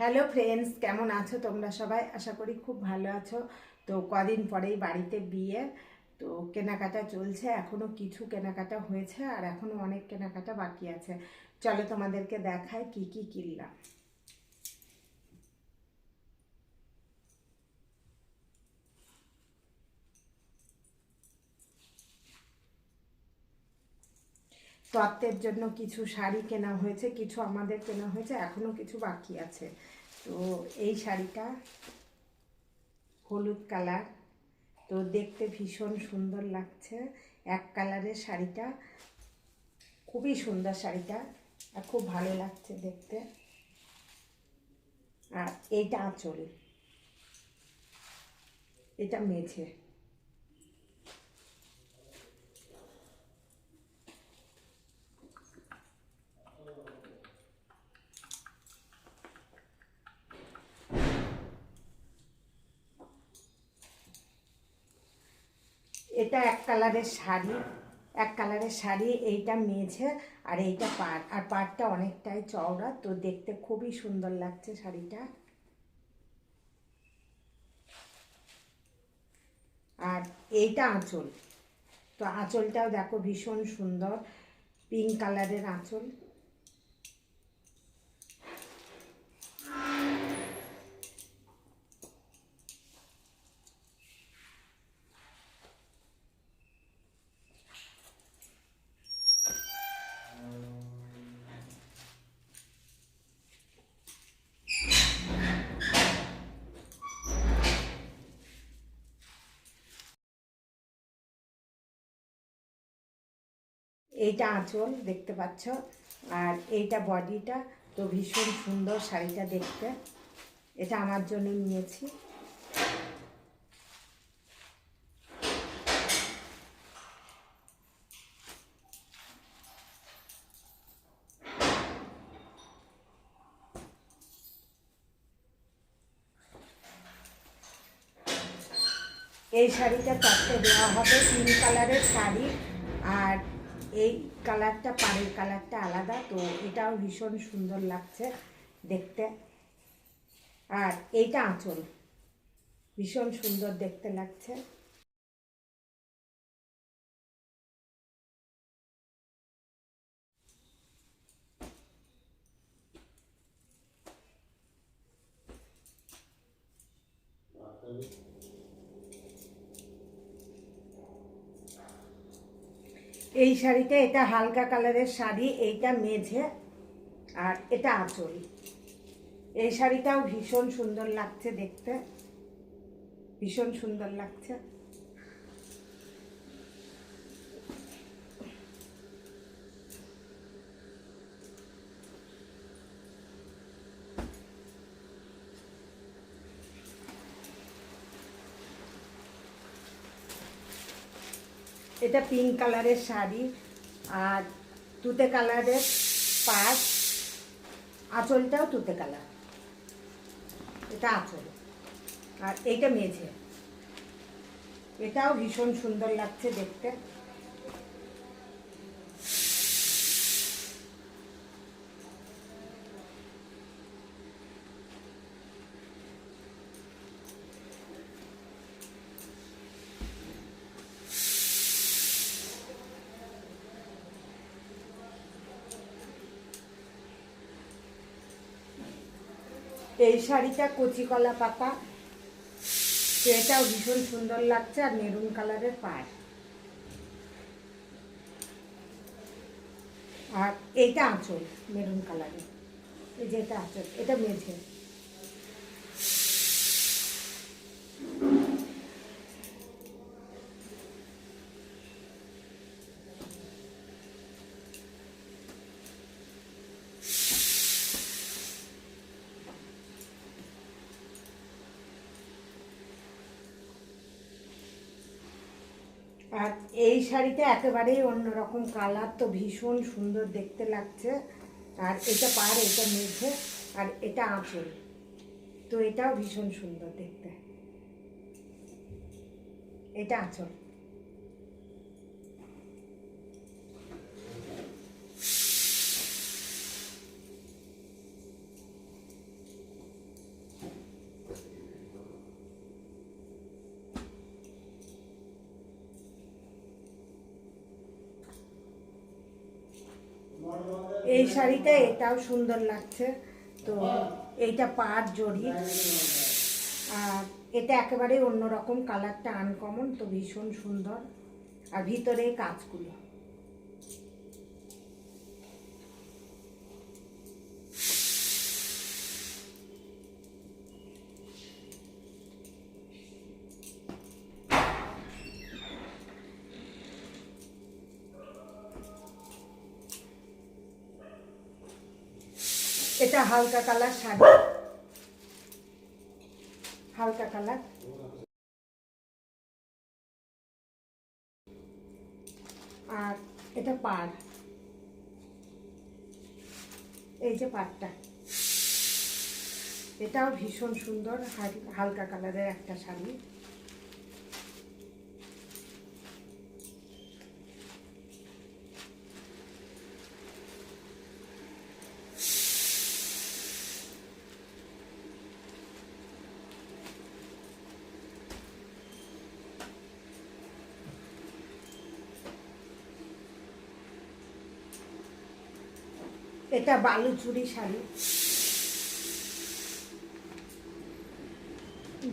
Hello friends কেমন আছো তোমরা সবাই? আশা করি খুব ভালো আছো। তো কদিন পরেই বাড়িতে বিয়ে। তো কেনাকাটা চলছে এখনও কিছু কেনাকাটা হয়েছে আর এখনও অনেক কেনাকাটা বাকি আছে। চলো তোমাদেরকে দেখায় কি কি কিনলাম। তত্ত্বের জন্য কিছু শাড়ি কেনা হয়েছে, কিছু আমাদের কেনা হয়েছে এখনও কিছু বাকি আছে। তো এই শাড়িটা হলুদ কালার। তো দেখতে ভীষণ সুন্দর লাগছে। এক কালারের শাড়িটা, খুবই সুন্দর শাড়িটা, আর খুব ভালো লাগছে দেখতে। আর এইটা আঁচল। এটা মেঝে। এটা এক কালারের শাড়ি, এক কালারের শাড়ি, এইটা মেঝে আর এইটা পাট আর পাটটা অনেকটাই চওড়া, তো দেখতে খুবই সুন্দর লাগছে শাড়িটা। আর এইটা আঁচল। তো আঁচলটাও দেখো ভীষণ সুন্দর, পিঙ্ক কালারের আঁচল। এইটা আঁচল দেখতে পাচ্ছ। আর এইটা বডিটা তো ভীষণ সুন্দর শাড়িটা দেখতে। এটা আমার জন্য নিয়েছি। এই শাড়িটা চারটে দেওয়া হবে, তিন কালারের শাড়ি। আর এই কালারটা পাড়ের কালারটা আলাদা, তো এটাও ভীষণ সুন্দর লাগছে দেখতে। আর এইটা আঁচল, ভীষণ সুন্দর দেখতে লাগছে। এই শাড়িটা, এটা হালকা কালারের শাড়ি, এইটা মেঝে আর এটা আঁচল। এই শাড়িটাও ভীষণ সুন্দর লাগছে দেখতে। ভীষণ সুন্দর লাগছে। এটা পিঙ্ক কালারের শাড়ি, আর তুতে কালারের পাশ আঁচলটাও তুতে কালার এটা আঁচল। আর এইটা মেঝে। এটাও ভীষণ সুন্দর লাগছে দেখতে। এই শাড়িটা কচি কলা পাতা। তো এটাও ভীষণ সুন্দর লাগছে আর মেরুন কালারের পাড় আর এইটা আঁচল, মেরুন কালারের। এই যে এটা আঁচল, এটা মেঝে। আর এই শাড়িটা একেবারেই অন্যরকম কালার, তো ভীষণ সুন্দর দেখতে লাগছে। আর এটা পার এটা মেঝে আর এটা আঁচল। তো এটাও ভীষণ সুন্দর দেখতে। এটা আঁচল। এই শাড়িটা, এটাও সুন্দর লাগছে। তো এইটা পাট জড়ি। আর এটা একেবারে অন্যরকম, কালারটা আনকমন তো ভীষণ সুন্দর। আর ভিতরে কাজগুলো। এটা হালকা কালার শাড়ি। হালকা কালার। আর এটা পাড়। এই যে পাড়টা। এটাও ভীষণ সুন্দর, হাল- হালকা কালারের একটা শাড়ি। এটা বালুচুরি শাড়ি।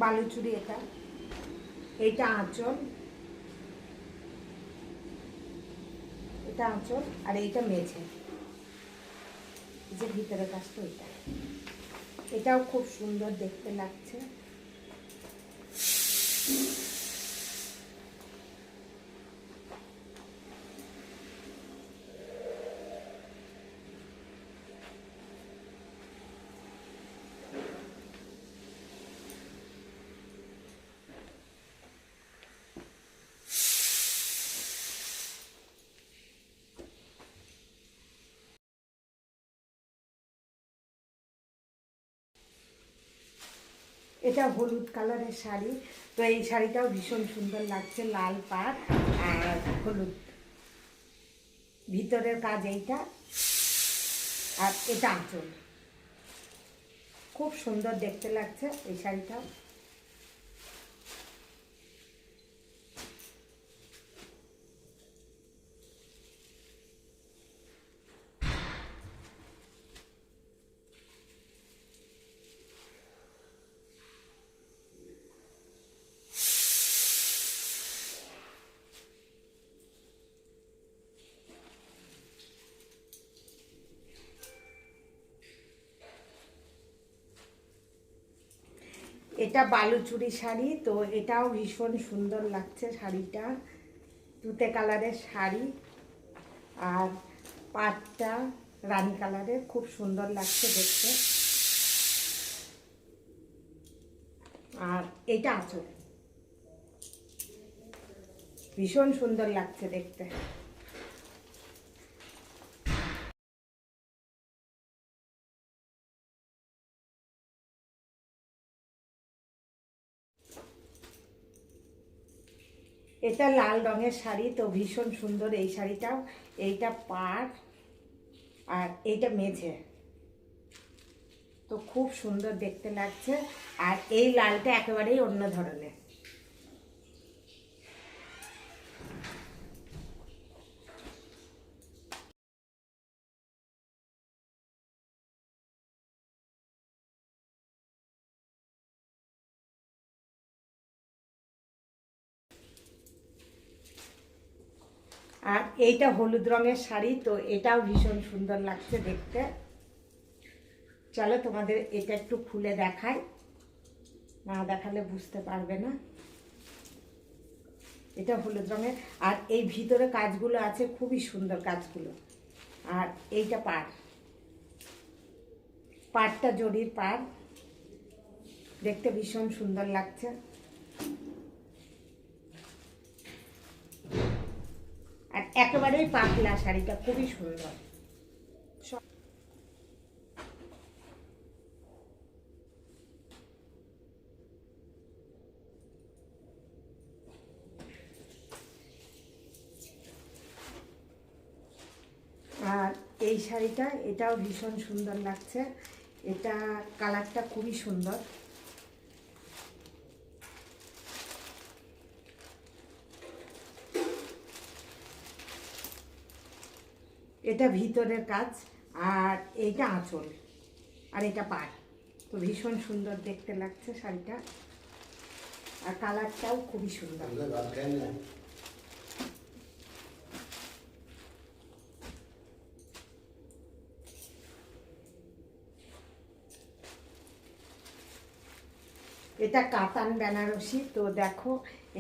বালুচুরি এটা। এটা আঁচল। এটা আঁচল আর এইটা মেঝে। যে ভিতরে কাজটা এটা। এটাও খুব সুন্দর দেখতে লাগছে। এটা হলুদ কালারের শাড়ি। তো এই শাড়িটাও ভীষণ সুন্দর লাগছে, লাল পাট আর হলুদ। ভিতরের কাজ এইটা আর এটা আঁচল। খুব সুন্দর দেখতে লাগছে এই শাড়িটাও এটা বালুচুরি শাড়ি, তো এটাও ভীষণ সুন্দর লাগছে শাড়িটা। তুতে কালারের শাড়ি আর পাটটা রানী কালারের, খুব সুন্দর লাগছে দেখতে। আর এটা আঁচল। ভীষণ সুন্দর লাগছে দেখতে। এটা লাল রঙের শাড়ি, তো ভীষণ সুন্দর এই শাড়িটাও। এইটা পাট আর এইটা মেঝে। তো খুব সুন্দর দেখতে লাগছে। আর এই লালটা একেবারেই অন্য ধরনের। আর এইটা হলুদ রঙের শাড়ি, তো এটাও ভীষণ সুন্দর লাগছে দেখতে। চলো তোমাদের এটা একটু খুলে দেখাই। না দেখালে বুঝতে পারবে না। এটা হলুদ রঙের। আর এই ভিতরে কাজগুলো আছে, খুবই সুন্দর কাজগুলো। আর এইটা পাড় পাড়টা জরির পাড় দেখতে ভীষণ সুন্দর লাগছে আর একেবারেই পাতলা শাড়িটা, খুবই সুন্দর। আর এই শাড়িটা, এটাও ভীষণ সুন্দর লাগছে। এটা কালারটা খুবই সুন্দর। এটা ভিতরের কাজ আর এইটা আঁচল আর এটা পাড় তো ভীষণ সুন্দর দেখতে লাগছে শাড়িটা আর কালারটাও খুবই সুন্দর। এটা কাতান বেনারসি তো দেখো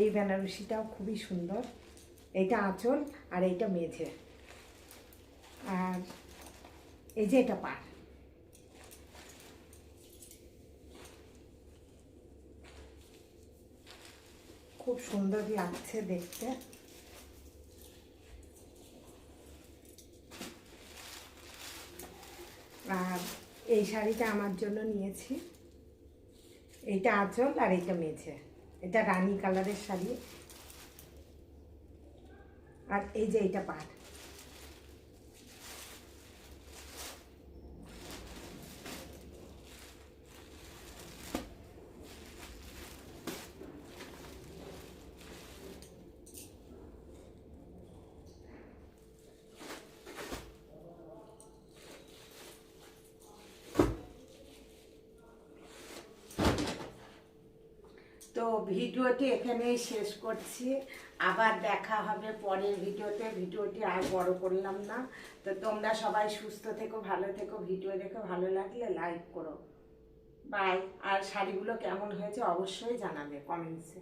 এই বেনারসিটাও খুবই সুন্দর। এটা আঁচল আর এইটা মেঝে। আর এই যে এটা পাড়। খুব সুন্দর লাগছে দেখতে। আর এই শাড়িটা আমার জন্য নিয়েছি। এইটা আঁচল আর এইটা মেঝে। এটা রানী কালারের শাড়ি। আর এই যে এইটা পাড়। তো ভিডিওটি এখানেই শেষ করছি। আবার দেখা হবে পরের ভিডিওতে। ভিডিওটি আর বড় করলাম না। তো তোমরা সবাই সুস্থ থেকো, ভালো থেকো, ভিডিও দেখো ভালো লাগলে লাইক করো। বাই। আর শাড়িগুলো কেমন হয়েছে অবশ্যই জানাবে কমেন্টসে।